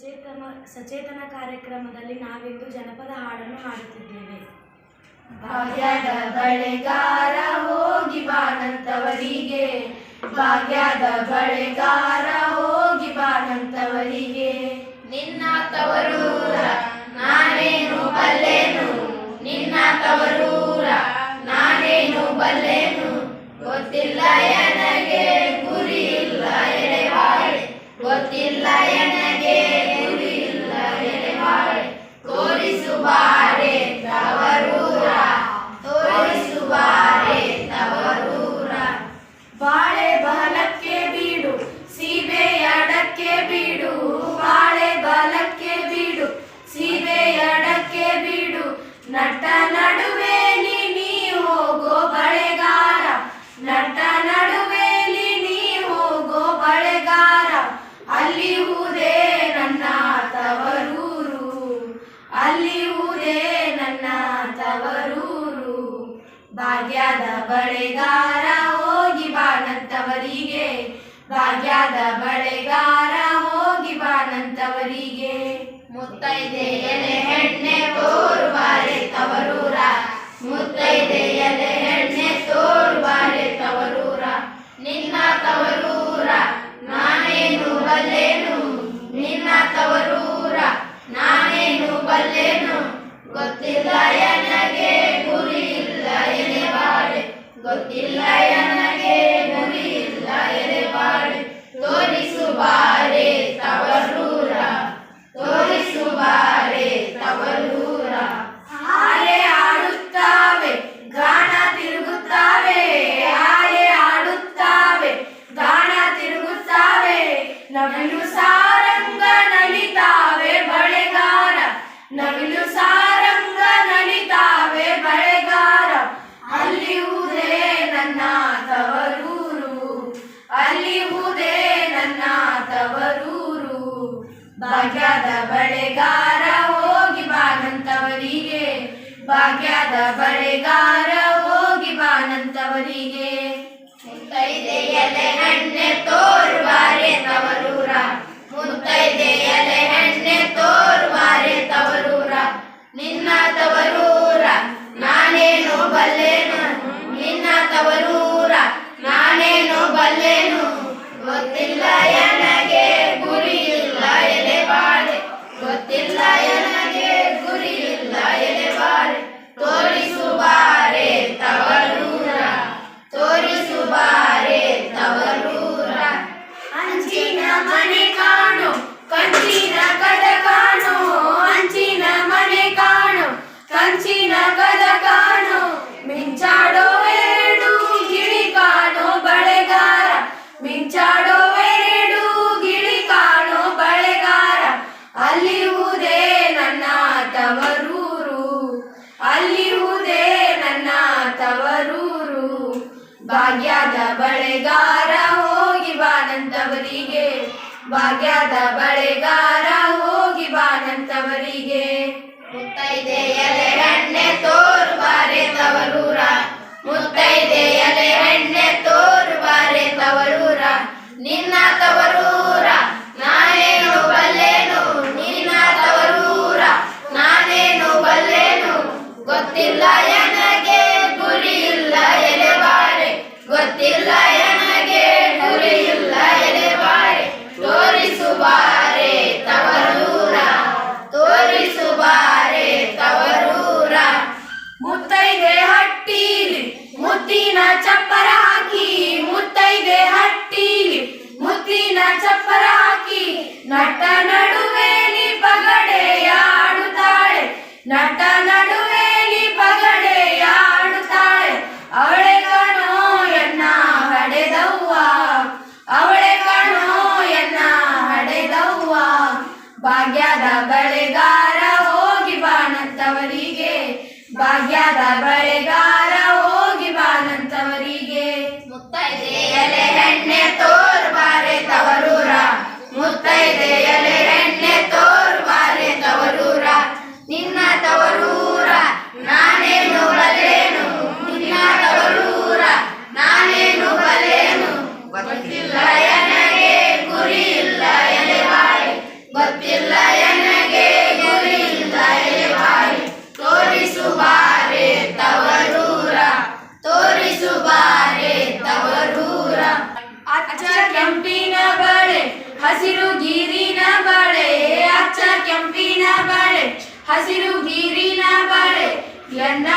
ಸಚೇತನ ಸಚೇತನ ಕಾರ್ಯಕ್ರಮದಲ್ಲಿ ನಾವಿಂದು ಜನಪದ ಹಾಡನ್ನು ಹಾಡುತ್ತಿದ್ದೇವೆ. ಭಾಗ್ಯದ ಬಳೆಗಾರ ಹೋಗಿ ಬಾನಂತವರಿಗೆ ಭಾಗ್ಯದ ಬಳೆಗಾರ ಹೋಗಿ ಬಾನಂತವರಿಗೆ ನಿನ್ನ ತವರೂರ ನಾನೇನು ಬಲ್ಲೇನು? ನಿನ್ನ ತವರೂರ ನಾನೇನು ಬಲ್ಲೇನು? ಗೊತ್ತಿಲ್ಲ ನಟ ನೀ ಹೋಗೋ ಬಳೆಗಾರ. ನಟ ನೀ ಹೋಗೋ ಬಳೆಗಾರ. ಅಲ್ಲಿ ನನ್ನ ಅಲ್ಲಿ ನನ್ನ ಭಾಗ್ಯದ ಬಳೆಗಾರ ಹೋಗಿ ಬಾನಂತವರಿಗೆ ಭಾಗ್ಯದ ಬಳೆಗಾರ ಹೋಗಿ ಬಾನಂತವರಿಗೆ ಮುತ್ತೈದೆಯರ ತವರೂರ. ನಿನ್ನ ತವರೂರ ಬಲ್ಲೇನು? ನಿನ್ನ ತವರೂರ ಬಲ್ಲೇನು? ಗೊತ್ತಿಲ್ಲ ನನಗೆ ಗುರಿ ಇಲ್ಲ ಎನೆವಾರೆ ಗೊತ್ತಿಲ್ಲ ಎನ ನವಿಲು ಸಾರಂಗ ನಲಿತಾವೆ ಬಳೆಗಾರ. ನವಿಲು ಸಾರಂಗ ನಲಿತಾವೆ ಬಳೆಗಾರ. ಅಲ್ಲಿ ಊದೇ ನನ್ನ ತವರೂರು. ಅಲ್ಲಿ ಊದೇ ನನ್ನ ತವರೂರು. ಭಾಗ್ಯದ ಬಳೆಗಾರ ಹೋಗಿ ಬಾಗಂತವರಿಗೆ ಭಾಗ್ಯದ ಬಳೆಗಾರ ಮನೆ ಕಾಣು ಕಂಚಿನ ಕದ ಕಾಣು ಅಂಚಿನ ಮನೆ ಕಾಣು ಕಂಚಿನ ಕದ ಕಾಣು Bye-bye. Miranda